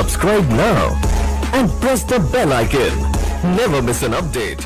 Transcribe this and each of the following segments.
Subscribe now and press the bell icon. Never miss an update.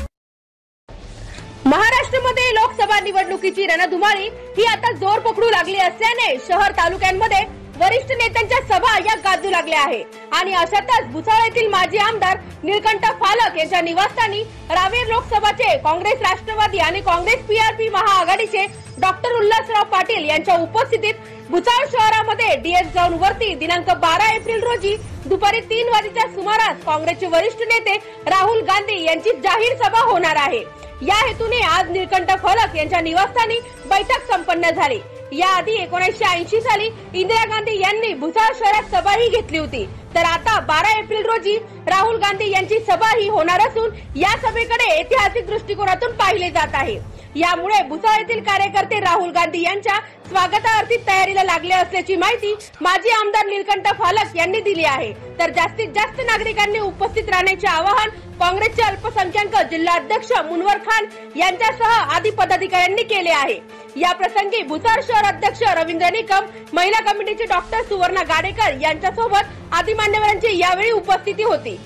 महाराष्ट्रामध्ये लोकसभा निवडणुकीची रणधुमाळी ही आता जोर पकडू लागली असल्याने शहर तालुक्यांमध्ये वरिष्ठ नेत्यांच्या सभा या गाजू लागल्या आहे. आणि अशातच भुसावळ येथील माजी आमदार निळकंठ फालक यांच्या निवासस्थानी रावेर लोकसभाचे काँग्रेस राष्ट्रवादी आणि काँग्रेस पीआरपी महाआघाडीचे डॉक्टर उल्हासराव पाटील यांच्या उपस्थितीत भुसाळ शहरामध्ये डीएस जाऊन वरती दिनांक बारा एप्रिल रोजी दुपारी तीन वाजेच्या सुमारास काँग्रेसचे वरिष्ठ नेते राहुल गांधी यांची जाहीर सभा होणार आहे. या हेतूने आज निळकंठ फलक यांच्या निवासस्थानी बैठक संपन्न झाली. याआधी एकोणीसशे ऐंशी साली इंदिरा गांधी यांनी भुसार शहरात सभाही घेतली होती. तर आता बारा एप्रिल रोजी राहुल गांधी यांची सभा ही होणार असून या सभेकडे ऐतिहासिक दृष्टिकोनातून पाहिले जात आहे. यामुळे भुसावळ येथील कार्यकर्ते राहुल गांधी यांच्या स्वागतार्थी तयारीला लागले असल्याची माहिती माजी आमदार निलकंठ फालक यांनी दिली आहे. तर जास्तीत जास्त नागरिकांनी उपस्थित राहण्याचे आवाहन काँग्रेसचे अल्पसंख्याक जिल्हा अध्यक्ष मुनवर खान यांच्यासह आदी पदाधिकाऱ्यांनी केले आहे. या प्रसंगी भुसार शहर अध्यक्ष रवींद्र निकम महिला कमिटीचे डॉक्टर सुवर्णा गाडेकर यांच्यासोबत आदी मान्यवरांची यावेळी उपस्थिती होती.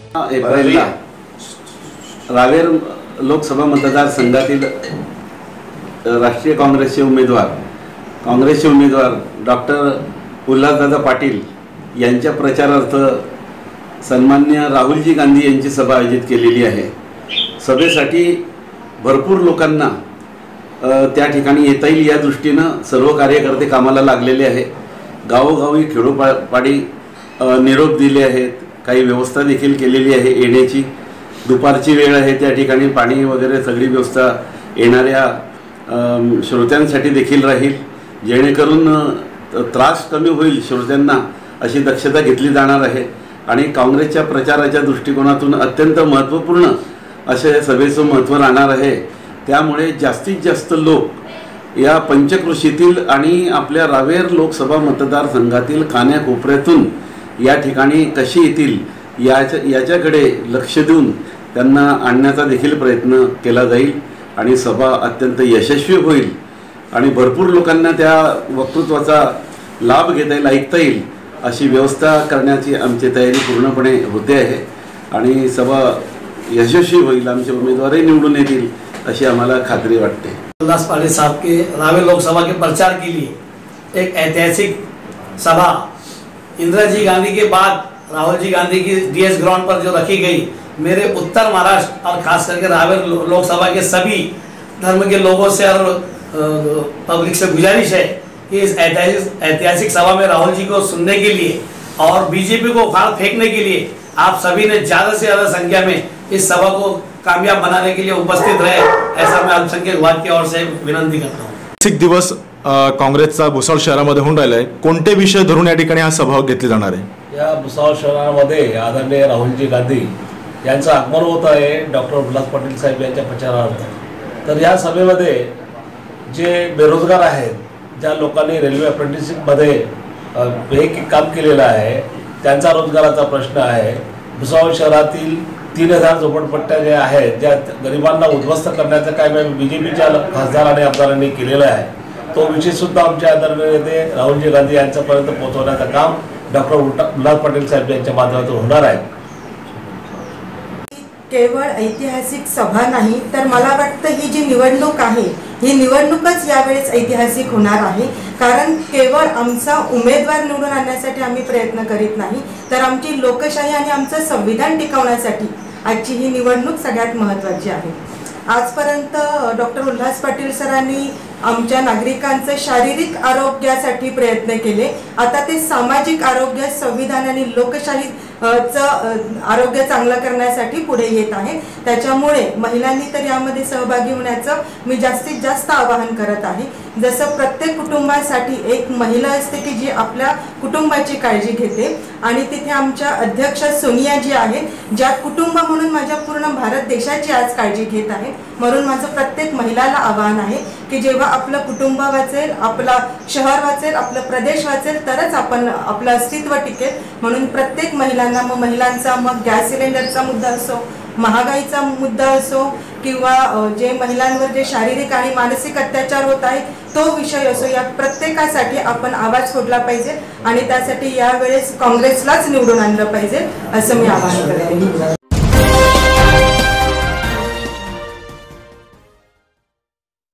रावेर लोकसभा मतदारसंघातील राष्ट्रीय काँग्रेसचे उमेदवार. काँग्रेसचे उमेदवार डॉक्टर उल्हासदादा पाटील यांच्या प्रचारार्थ सन्मान्य राहुलजी गांधी यांची सभा आयोजित केलेली आहे. सभेसाठी भरपूर लोकांना त्या ठिकाणी येता येईल या दृष्टीनं सर्व कार्यकर्ते कामाला लागलेले आहे गावोगावी खेडोपा पाडी निरोप दिले आहेत. काही व्यवस्था देखील केलेली आहे येण्याची. दुपारची वेळ आहे त्या ठिकाणी. पाणी वगैरे सगळी व्यवस्था येणाऱ्या श्रोत्यांसाठी देखील राहील. जेणेकरून त्रास कमी होईल श्रोत्यांना अशी दक्षता घेतली जाणार आहे. आणि काँग्रेसच्या प्रचाराच्या दृष्टिकोनातून अत्यंत महत्त्वपूर्ण असे सभेचं महत्त्व राहणार आहे. त्यामुळे जास्तीत जास्त लोक या पंचकृषीतील आणि आपल्या रावेर लोकसभा मतदारसंघातील कान्याकोपऱ्यातून या ठिकाणी कशी येतील याच्या याच्याकडे लक्ष देऊन त्यांना आणण्याचा देखील प्रयत्न केला जाईल. आणि सभा अत्यंत यशस्वी होईल. आणि भरपूर लोकांना त्या वक्तृत्वाचा लाभ घेता येईल ऐकता येईल अशी व्यवस्था करण्याची आमची तयारी पूर्णपणे होते आहे. आणि सभा यशस्वी होईल आमचे उमेदवारही निवडून येतील अशी आम्हाला खात्री वाटते. उल्हास पाटिल साहब के रावे लोकसभा के प्रचार के लिए एक ऐतिहासिक सभा इंदिरा जी गांधी के बाद राहुल जी गांधी की डीएस ग्राउंड पर जो रखी गई, मेरे उत्तर महाराष्ट्र और खास करके रावेर लोकसभा के सभी धर्म के लोगों से और पब्लिक से गुजारिश है कि इस ऐतिहासिक ऐतिहासिक सभा में राहुल जी को सुनने के लिए और बीजेपी को उखाड़ फेंकने के लिए आप सभी ने ज़्यादा से ज़्यादा संख्या में इस सभा को कामयाब बनाने के लिए उपस्थित रहे, ऐसा मैं अल्पसंख्यक विभाग की ओर से विनंती करता हूँ। ऐतिहासिक दिवस काँग्रेसचा भुसावळ शहरामध्ये होऊन राहिला आहे विषय धरून हा सभा घेतली या भुसावळ शहरामध्ये आदरणीय राहुलजी गांधी यांचं आगमन होत आहे. डॉक्टर उल्हास पाटील साहेब यांच्या प्रचारार्थ. तर या सभेमध्ये जे बेरोजगार आहेत ज्या लोकांनी रेल्वे अप्रेंटिसशिपमध्ये हे काम केलेलं आहे त्यांचा रोजगाराचा प्रश्न आहे. भुसावळ शहरातील तीन हजार झोपडपट्ट्या ज्या आहेत ज्या गरिबांना उद्ध्वस्त करण्याचं काय बी जे पीच्या खासदार आणि आमदारांनी केलेलं आहे तो विषय सुद्धा आमच्या आदरणीय नेते राहुलजी गांधी यांच्यापर्यंत पोहोचवण्याचं काम डॉक्टर उल्हास पटेल साहेब यांच्या माध्यमातून होणार आहे. केवळ ऐतिहासिक सभा नाही तर मला वाटतं ही जी निवडणूक आहे ही निवडणूकच यावेळेस ऐतिहासिक होणार आहे. कारण केवळ आमचा उमेदवार निवडून आणण्यासाठी आम्ही प्रयत्न करीत नाही तर आमची लोकशाही आणि आमचं संविधान टिकवण्यासाठी आजची ही निवडणूक सगळ्यात महत्त्वाची आहे. आजपर्यंत डॉक्टर उल्हास पाटील सरांनी आमच्या नागरिकांचं शारीरिक आरोग्यासाठी प्रयत्न केले. आता ते सामाजिक आरोग्य संविधान आणि लोकशाही चं आरोग्य चांगलं करण्यासाठी पुढे येत आहे. त्याच्यामुळे महिलांनी तर यामध्ये सहभागी होण्याचं मी जास्तीत जास्त आवाहन करत आहे. जसं प्रत्येक कुटुंबासाठी एक महिला असते की जी आपल्या कुटुंबाची काळजी घेते. आणि तिथे आमच्या अध्यक्ष सोनिया जी आहे ज्या कुटुंब म्हणून माझ्या पूर्ण भारत देशाची आज काळजी घेत आहे. म्हणून माझं प्रत्येक महिलाला आवाहन आहे की जेव्हा आपलं कुटुंब वाचेल आपला शहर वाचेल आपलं प्रदेश वाचेल तरच आपण आपलं अस्तित्व टिकेल. म्हणून प्रत्येक महिला त्यांना मग महिलांचा मग गॅस सिलेंडरचा मुद्दा असो महागाईचा मुद्दा असो किंवा जे महिलांवर जे शारीरिक आणि मानसिक अत्याचार होत आहेत तो विषय असो या प्रत्येकासाठी आपण आवाज फोडला पाहिजे आणि त्यासाठी यावेळेस काँग्रेसलाच निवडून आणलं पाहिजे असं मी आवाहन करते.